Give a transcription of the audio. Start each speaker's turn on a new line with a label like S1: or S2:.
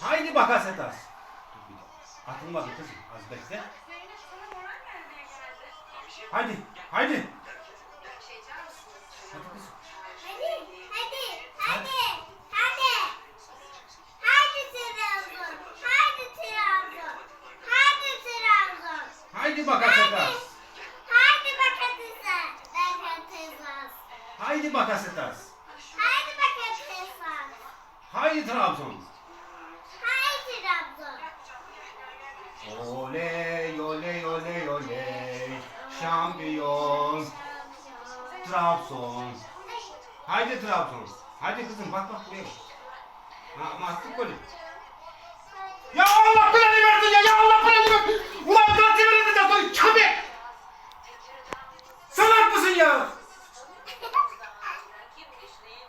S1: Haydi Bakasetas. Dur bir dakika. Atılmadı kızım. Az bekle. Haydi. Haydi. Hadi kızım.
S2: Haydi haydi haydi.
S1: Haydi Bakasetas.
S2: Haydi Bakasetas, Bakasetas.
S1: Haydi Bakasetas.
S2: Haydi
S1: Trabzon.
S2: Haydi Trabzon.
S1: Oley oley oley oley. Şampiyon. Trabzon. Haydi Trabzon. Haydi kızım bak bak buraya. Ha, ama attık golü. Ya Allah belanı versin ya. Ya Allah belanı versin. Ulan verildi de koy. Çabuk. Salak mısın ya?